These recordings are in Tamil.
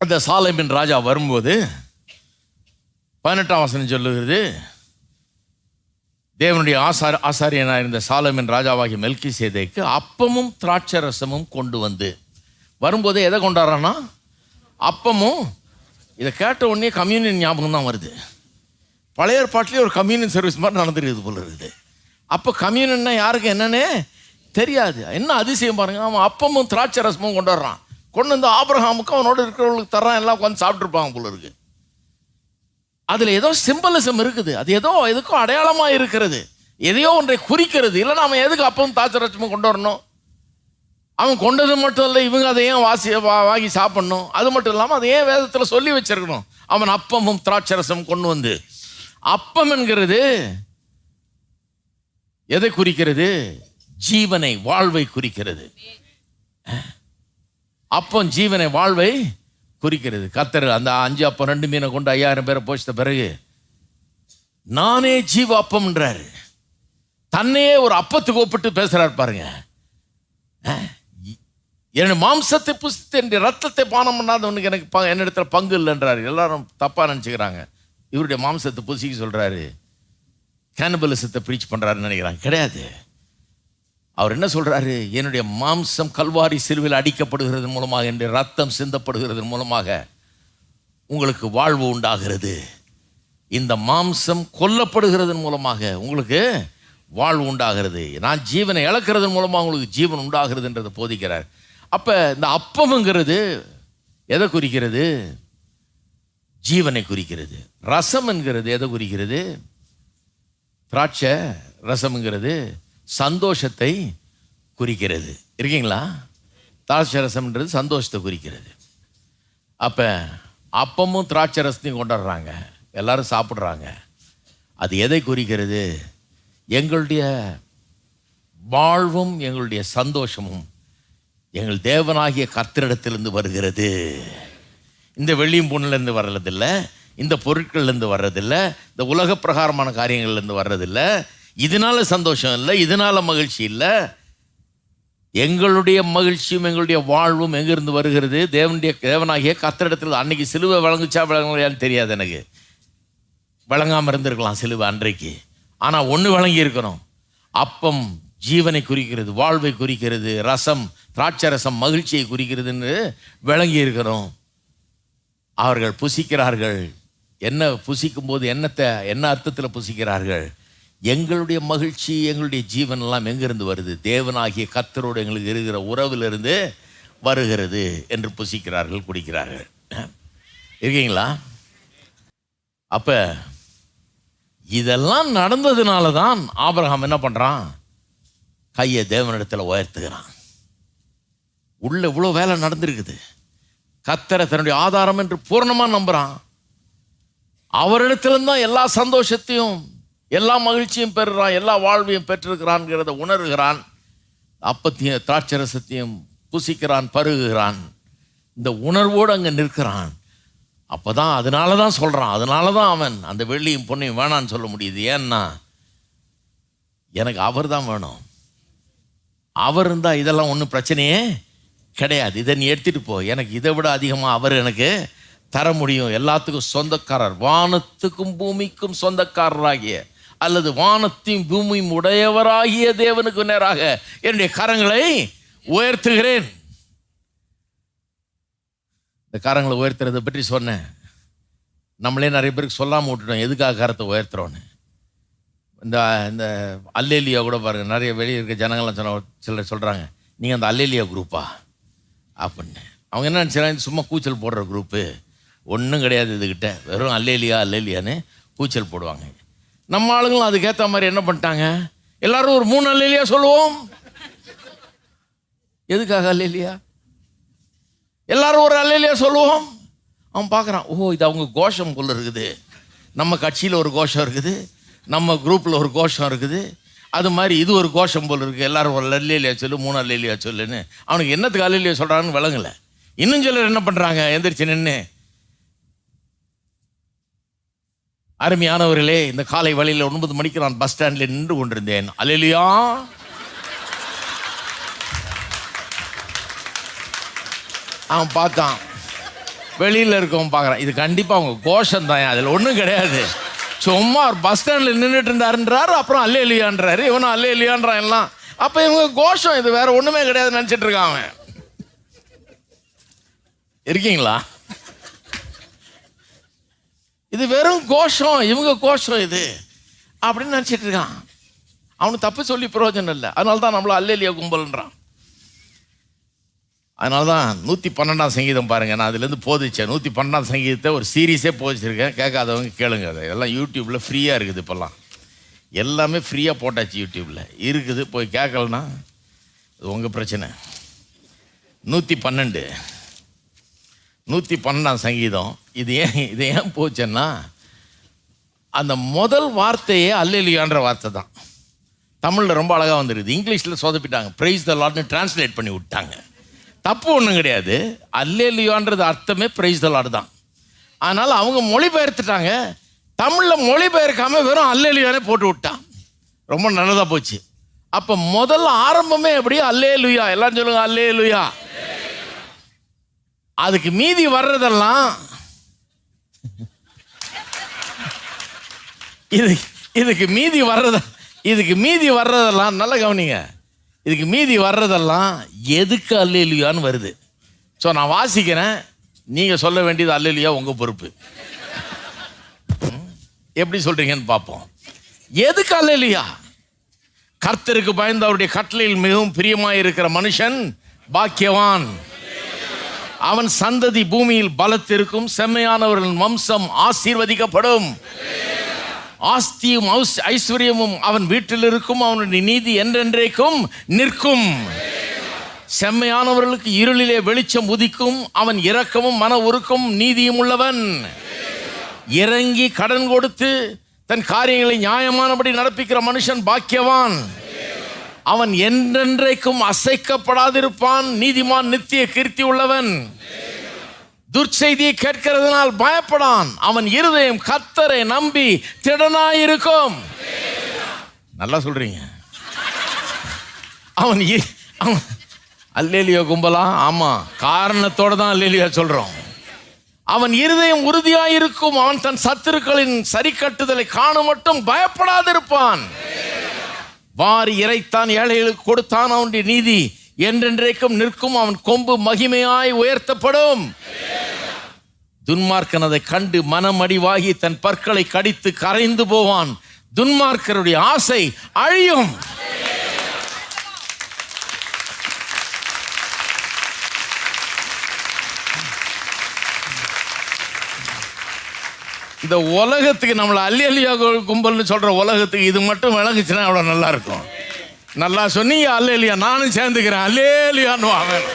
அந்த சாலைமின் ராஜா வரும்போது பதினெட்டாம் வசனம் சொல்லுகிறது தேவனுடைய ஆசார ஆசாரியனாக இருந்த சாலமின் ராஜாவாகிய மெல்கி சேதைக்கு அப்பமும் திராட்சை ரசமும் கொண்டு வந்து. வரும்போது எதை கொண்டாடுறான்னா அப்பமும் இதை கேட்ட உடனே கம்யூனியன் ஞாபகம் தான் வருது. பழைய ஏற்பாட்டிலே ஒரு கம்யூனியன் சர்வீஸ் மாதிரி நடந்துருக்குது போல இருக்குது. அப்போ கம்யூனியன்னா யாருக்கு என்னன்னே தெரியாது. என்ன அதிசயம் பாருங்க அவன் அப்பமும் திராட்சை ரசமும் கொண்டு கொண்டு வந்து ஆபிரகாமுக்கு அவனோட இருக்கிறவங்களுக்கு தரான் எல்லாம் உட்காந்து சாப்பிட்ருப்பாங்க போல இருக்கு. அதில் ஏதோ சிம்பலிசம் இருக்குது. அது ஏதோ எதுக்கோ அடையாளமாக இருக்கிறது. எதையோ ஒன்றை குறிக்கிறது. இல்லை நம்ம எதுக்கு அப்பவும் தாச்சரட்சமும் ரசமும் கொண்டு வரணும்? அவன் கொண்டது மட்டும் இல்லை இவங்க அதை ஏன் வாசி வா- வாங்கி சாப்பிடணும்? அது மட்டும் இல்லாமல் அதை ஏன் வேதத்தில் சொல்லி வச்சிருக்கணும்? அவன் அப்பமும் திராட்சரசம் கொண்டு வந்து. அப்பம் என்கிறது எதை குறிக்கிறது? ஜீவனை வாழ்வை குறிக்கிறது. அப்பம் ஜீவனை வாழ்வை குறிக்கிறது. கத்தர் அந்த அஞ்சு அப்பம் ரெண்டு மீனை கொண்டு ஐயாயிரம் பேரை போச்சிட்ட பிறகு நானே ஜீவ அப்பம்ன்றாரு தன்னையே ஒரு அப்பத்துக்கு ஒப்பிட்டு பேசுறாரு பாருங்க. என்னுடைய மாம்சத்தை புசித்து என்னுடைய ரத்தத்தை பானம் பண்ணாதவனுக்கு எனக்கு ப என்னிடத்துல பங்கு இல்லைன்றாரு. எல்லாரும் தப்பாக நினச்சிக்கிறாங்க. இவருடைய மாம்சத்தை புசிக்க சொல்கிறாரு கேனபலிசத்தை ப்ரீச் பண்ணுறாருன்னு நினைக்கிறாங்க. கிடையாது. அவர் என்ன சொல்கிறாரு என்னுடைய மாம்சம் கல்வாரி சிறுவில் அடிக்கப்படுகிறது மூலமாக என்னுடைய ரத்தம் சிந்தப்படுகிறது மூலமாக உங்களுக்கு வாழ்வு உண்டாகிறது. இந்த மாம்சம் கொல்லப்படுகிறதன் மூலமாக உங்களுக்கு வாழ்வு உண்டாகிறது. நான் ஜீவனை இழக்கிறது மூலமாக உங்களுக்கு ஜீவன் உண்டாகிறதுன்றதை போதிக்கிறார். அப்போ இந்த அப்பம்ங்கிறது எதை குறிக்கிறது? ஜீவனை குறிக்கிறது. ரசம் என்கிறது எதை குறிக்கிறது? திராட்சை ரசம்ங்கிறது. சந்தோஷத்தை குறிக்கிறது. இருக்கீங்களா? திராட்சரசம்ன்றது சந்தோஷத்தை குறிக்கிறது. அப்போ அப்பமும் திராட்சரசத்தையும் கொண்டாடுறாங்க. எல்லாரும் சாப்பிட்றாங்க. அது எதை குறிக்கிறது? எங்களுடைய வாழ்வும் எங்களுடைய சந்தோஷமும் எங்கள் தேவனாகிய கர்த்தரிடத்திலிருந்து வருகிறது. இந்த வெள்ளியும் பொண்ணுலேருந்து வர்றதில்ல. இந்த பொருட்கள்லேருந்து வர்றதில்லை. இந்த உலக பிரகாரமான காரியங்கள்லேருந்து வர்றதில்ல. இதனால சந்தோஷம் இல்லை இதனால மகிழ்ச்சி இல்லை. எங்களுடைய மகிழ்ச்சியும் எங்களுடைய வாழ்வும் எங்கிருந்து வருகிறது? தேவனுடைய தேவனாகிய கத்திரிடத்தில் அன்னைக்கு சிலுவை வழங்குச்சா வழங்கலையான்னு தெரியாது எனக்கு. வழங்காமல் இருந்திருக்கலாம் சிலுவை அன்றைக்கு. ஆனால் ஒன்று வழங்கி இருக்கணும். அப்பம் ஜீவனை குறிக்கிறது வாழ்வை குறிக்கிறது ரசம் திராட்சை ரசம் மகிழ்ச்சியை குறிக்கிறதுன்னு விளங்கி இருக்கிறோம் அவர்கள் புசிக்கிறார்கள். என்ன புசிக்கும் போது என்னத்தை என்ன அர்த்தத்தில் புசிக்கிறார்கள்? எங்களுடைய மகிழ்ச்சி எங்களுடைய ஜீவன் எல்லாம் எங்கிருந்து வருது? தேவனாகிய கத்தரோடு எங்களுக்கு இருக்கிற உறவிலிருந்து வருகிறது என்று புசிக்கிறார்கள் குடிக்கிறார்கள். இருக்கீங்களா? அப்போ இதெல்லாம் நடந்ததுனால தான் ஆபரகம் என்ன பண்ணுறான் கையை தேவனிடத்தில் உயர்த்துகிறான். உள்ள இவ்வளோ வேலை நடந்திருக்குது. கத்தரை தன்னுடைய ஆதாரம் என்று பூர்ணமாக நம்புகிறான் அவரிடத்திலிருந்து தான் எல்லா சந்தோஷத்தையும் எல்லா மகிழ்ச்சியும் பெறுறான் எல்லா வாழ்வையும் பெற்றிருக்கிறான்ங்கிறத உணர்கிறான். அப்பத்தையும் திராட்சரசத்தையும் புசிக்கிறான் பருகுகிறான். இந்த உணர்வோடு அங்கே நிற்கிறான். அப்போ தான் அதனால தான் சொல்கிறான் அதனால தான் அவன் அந்த வெள்ளியும் பொண்ணையும் வேணான்னு சொல்ல முடியுது. ஏன்னா எனக்கு அவர் தான் வேணும். அவர் இருந்தால் இதெல்லாம் ஒன்றும் பிரச்சனையே கிடையாது. இதை நீ எடுத்துகிட்டு போ. எனக்கு இதை விட அதிகமாக அவர் எனக்கு தர முடியும். எல்லாத்துக்கும் சொந்தக்காரர் வானத்துக்கும் பூமிக்கும் சொந்தக்காரராகிய அல்லது வானத்தையும் பூமியும் உடையவராகிய தேவனுக்கு நேராக என்னுடைய கரங்களை உயர்த்துகிறேன். இந்த கரங்களை உயர்த்துறதை பற்றி சொன்னேன். நம்மளே நிறைய பேருக்கு சொல்லாமல் விட்டுட்டோம். எதுக்காக கரத்தை உயர்த்துறோன்னு இந்த இந்த அல்லேலியா கூட பாருங்கள் நிறைய வெளியே இருக்க ஜனங்கள்லாம் சொன்ன சிலர் சொல்கிறாங்க நீங்கள் அந்த அல்லேலியா குரூப்பா? அப்படின்னு. அவங்க என்ன நினச்சாங்க? சும்மா கூச்சல் போடுற குரூப்பு. ஒன்றும் கிடையாது இதுகிட்ட. வெறும் அல்லேலியா அல்லேலியான்னு கூச்சல் போடுவாங்க. நம்ம ஆளுங்களும் அதுக்கேற்ற மாதிரி என்ன பண்ணிட்டாங்க? எல்லாரும் ஒரு மூணு அல்லேலியா சொல்லுவோம்? எதுக்காக அல்லையா எல்லாரும் ஒரு அல்லேலியா சொல்லுவோம்? அவன் பார்க்குறான் ஓ இது அவங்க கோஷம் போல் இருக்குது. நம்ம கட்சியில் ஒரு கோஷம் இருக்குது. நம்ம குரூப்பில் ஒரு கோஷம் இருக்குது. அது மாதிரி இது ஒரு கோஷம் போல் இருக்குது எல்லாரும் ஒரு அல்லேலியா சொல்லு மூணு அல்லேலியா சொல்லுன்னு. அவனுக்கு என்னத்துக்கு அல்லேலியா சொல்கிறான்னு விளங்கலை. இன்னும் சிலர் என்ன பண்ணுறாங்க எந்திரிச்சு நின்று அருமையானவர்களே இந்த காலை வழியில் ஒன்பது மணிக்கு நான் பஸ் ஸ்டாண்டில் நின்று கொண்டிருந்தேன். அல்லேலியா. அவன் பார்த்தான். வெளியில் இருக்கவன் பார்க்குறான். இது கண்டிப்பாக அவங்க கோஷம் தான் அதில் ஒன்றும் கிடையாது. சும்மா ஒரு பஸ் ஸ்டாண்டில் நின்றுட்டு இருந்தாருன்றாரு அப்புறம் அல்லே இல்லையான்றாரு இவனும் அல்லே இல்லையான்றான் எல்லாம். அப்போ இவங்க கோஷம் இது வேற ஒன்றுமே கிடையாது நினச்சிட்டு இருக்கான் அவன். இருக்கீங்களா? இது வெறும் கோஷம் இவங்க கோஷம் இது. அப்படின்னு நினச்சிட்டு இருக்கான். அவனுக்கு தப்பு சொல்லி பிரயோஜனம் இல்லை. அதனால தான் நம்மள அல்லேலியா கும்பல்ன்றான். அதனால தான் நூற்றி பன்னெண்டாம் சங்கீதம் பாருங்கள் நான் அதுலேருந்து போதிச்சேன். நூற்றி பன்னெண்டாம் சங்கீதத்தை ஒரு சீரீஸே போதிச்சிருக்கேன். கேட்காதவங்க கேளுங்க அதை. எல்லாம் யூடியூப்பில் ஃப்ரீயாக இருக்குது இப்போல்லாம். எல்லாமே ஃப்ரீயாக போட்டாச்சு யூடியூப்பில் இருக்குது போய் கேட்கலன்னா அது உங்கள் பிரச்சனை. நூற்றி பன்னெண்டு. நூற்றி பன்னெண்டாம் சங்கீதம். இது ஏன் இது ஏன் போச்சுன்னா அந்த முதல் வார்த்தையே அல்லேலியான்ற வார்த்தை தான். தமிழில் ரொம்ப அழகாக வந்துடுது இங்கிலீஷில் சொதப்பிட்டாங்க. ப்ரைஸ் த லாட்னு டிரான்ஸ்லேட் பண்ணி விட்டாங்க. தப்பு ஒன்றும் கிடையாது. அல்லேலியான்றது அர்த்தமே ப்ரைஸ் த லாட் தான். அதனால் அவங்க மொழிபெயர்த்துட்டாங்க. தமிழில் மொழிபெயர்க்காம வெறும் அல்லேலியானே போட்டு விட்டான். ரொம்ப நல்லதாக போச்சு. அப்போ முதல்ல ஆரம்பமே எப்படி? அல்லே லுயா எல்லாம் சொல்லுங்கள் அல்லே லுயா அதுக்கு மீதி வர்றதெல்லாம் இது இதுக்கு மீதி வர்றத இதுக்கு மீதி வர்றதெல்லாம் நல்ல கவனிங்க. இதுக்கு மீதி வர்றதெல்லாம் எதுக்கு அல்லேலியான்னு வருது. ஸோ நான் வாசிக்கிறேன். நீங்கள் சொல்ல வேண்டியது அல்லேலியா உங்கள் பொறுப்பு. எப்படி சொல்கிறீங்கன்னு பார்ப்போம். எதுக்கு அல்லேலியா? கர்த்தருக்கு பயந்து அவருடைய கட்டளையில் மிகவும் பிரியமாக இருக்கிற மனுஷன் பாக்கியவான். அவன் சந்ததி பூமியில் பலத்திருக்கும். செம்மையானவர்களின் வம்சம் ஆசீர்வதிக்கப்படும். ஆஸ்தியும் ஐஸ்வர்யமும் அவன் வீட்டில் இருக்கும் அவனுடைய நீதி என்றென்றைக்கும் நிற்கும். செம்மையானவர்களுக்கு இருளிலே வெளிச்சம் உதிக்கும். அவன் இரக்கமும் மன உருக்கும் நீதியும் உள்ளவன். இறங்கி கடன் கொடுத்து தன் காரியங்களை நியாயமானபடி நடப்பிக்கிற மனுஷன் பாக்கியவான். அவன் என்றென்றைக்கும் அசைக்கப்படாதிருப்பான். நீதிமான் நித்திய கீர்த்தி உள்ளவன். துர்ச்செய்தியை கேட்கிறதுனால் பயப்படான். அவன் இருதயம் கத்தரை நம்பி திடனாயிருக்கும். நல்லா சொல்றீங்க. அவன் இ- அவன் அல்லேலியா கும்பலா? ஆமா. காரணத்தோட தான் அல்லேலியா சொல்றோம். அவன் இருதயம் உறுதியாயிருக்கும். அவன் தன் சத்துருக்களின் சரி கட்டுதலை காண மட்டும் பயப்படாதிருப்பான். வாரி இறைத்தான் ஏழைகளுக்கு கொடுத்தான் அவனுடைய நீதி. என்றென்றைக்கும் நிற்கும் அவன் கொம்பு மகிமையாய் உயர்த்தப்படும். துன்மார்க்கன் அதை கண்டு மனமடிவாகி தன் பற்களை கடித்து கரைந்து போவான். துன்மார்க்கருடைய ஆசை அழியும். இந்த உலகத்துக்கு நம்மளை அள்ளி அல்லியா கும்பல்னு சொல்கிற உலகத்துக்கு இது மட்டும் விளங்குச்சுன்னா அவ்வளோ நல்லா இருக்கும் நல்லா சொன்னீங்க அல்லேலியா நானும் சேர்ந்துக்கிறேன். அல்லேலியான்னு அவன்.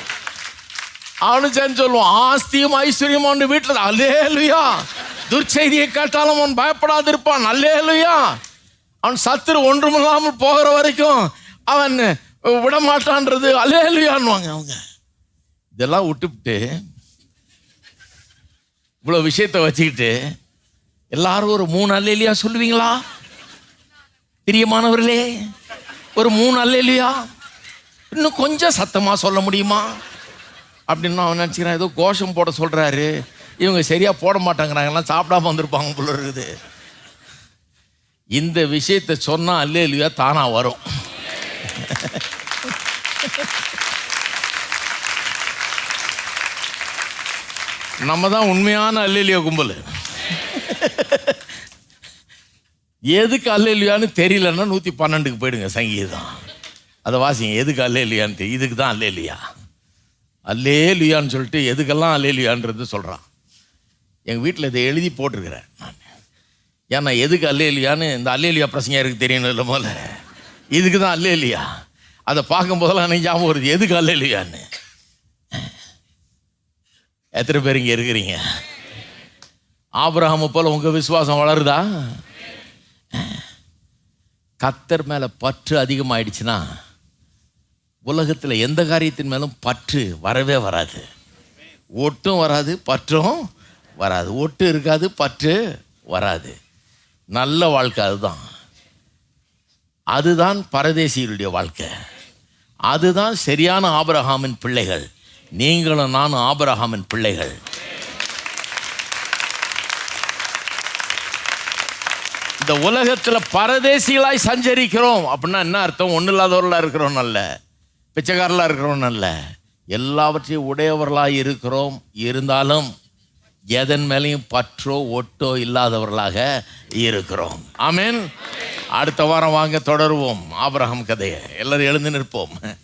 அவனும் சேர்ந்து சொல்லுவான் ஆஸ்தியும் ஐஸ்வர்யம் அவன் வீட்டில். அல்லேலியா துர்ச்செய்தியை கேட்டாலும் அவன் பயப்படாதிருப்பான். அல்லேலியா அவன் சத்துரு ஒன்றுமில்லாமல் போகிற வரைக்கும் அவன் விடமாட்டான்றது. மாட்டான்றது அவங்க. இதெல்லாம் விட்டுவிட்டு இவ்வளோ விஷயத்தை வச்சுக்கிட்டு எல்லாரும் ஒரு மூணு அல்லேலியா சொல்லுவீங்களா? பிரியமானவர்களே ஒரு மூணு அல்லேலியா? இன்னும் கொஞ்சம் சத்தமாக சொல்ல முடியுமா? அப்படின்னு அவன் நினச்சிக்கிறான். ஏதோ கோஷம் போட சொல்கிறாரு இவங்க சரியாக போட மாட்டேங்கிறாங்கலாம் சாப்பிடாம வந்திருப்பாங்க போல இருக்குது. இந்த விஷயத்தை சொன்னா அல்லேலியா தானாக வரும். நம்ம தான் உண்மையான அல்லேலியா கும்பல். எதுக்கு அல்லேலியான்னு தெரியலன்னா நூற்றி பன்னெண்டுக்கு போயிடுங்க சங்கீதம். அதை வாசிங்க எதுக்கு அல்லேலியான்னு தெரி- இதுக்கு தான் அல்லேலியா. அல்லேலியான்னு சொல்லிட்டு எதுக்கெல்லாம் அல்லேலியான்றது சொல்கிறான் எங்கள் வீட்டில் இதை எழுதி போட்டிருக்கிறேன் நான். ஏன்னா எதுக்கு அல்லேலியான்னு இந்த அல்லேலியா பிரசங்க எனக்கு தெரியணும் இல்லை போல இதுக்கு தான் அல்லேலியா. அதை பார்க்கும்போதெல்லாம் எனக்கு ஞாபகம் வருது எதுக்கு அல்லேலியான்னு. எத்தனை பேர் இங்கே இருக்கிறீங்க? ஆபிரகாம போல் உங்கள் விசுவாசம் வளருதா? கத்தர் மேலே பற்று அதிகமாயிடுச்சுன்னா உலகத்தில் எந்த காரியத்தின் மேலும் பற்று வரவே வராது. ஒட்டும் வராது பற்றும் வராது. ஒட்டு இருக்காது பற்று வராது. நல்ல வாழ்க்கை அதுதான். அதுதான் பரதேசிகளுடைய வாழ்க்கை. அதுதான் சரியான ஆபரகாமின் பிள்ளைகள். நீங்களும் நானும் ஆபரகாமின் பிள்ளைகள். இந்த உலகத்தில் பரதேசிகளாய் சஞ்சரிக்கிறோம். அப்படின்னா என்ன அர்த்தம்? ஒன்றும் இல்லாதவர்களாக இருக்கிறோம் நல்ல பிச்சைக்காரலா இருக்கிறோம் நல்ல எல்லாவற்றையும் உடையவர்களாக இருக்கிறோம். இருந்தாலும் எதன் மேலேயும் பற்றோ ஒட்டோ இல்லாதவர்களாக இருக்கிறோம். ஆமீன். அடுத்த வாரம் வாங்க தொடருவோம். ஆபரகம் கதையை. எல்லாரும் எழுந்து நிற்போம்.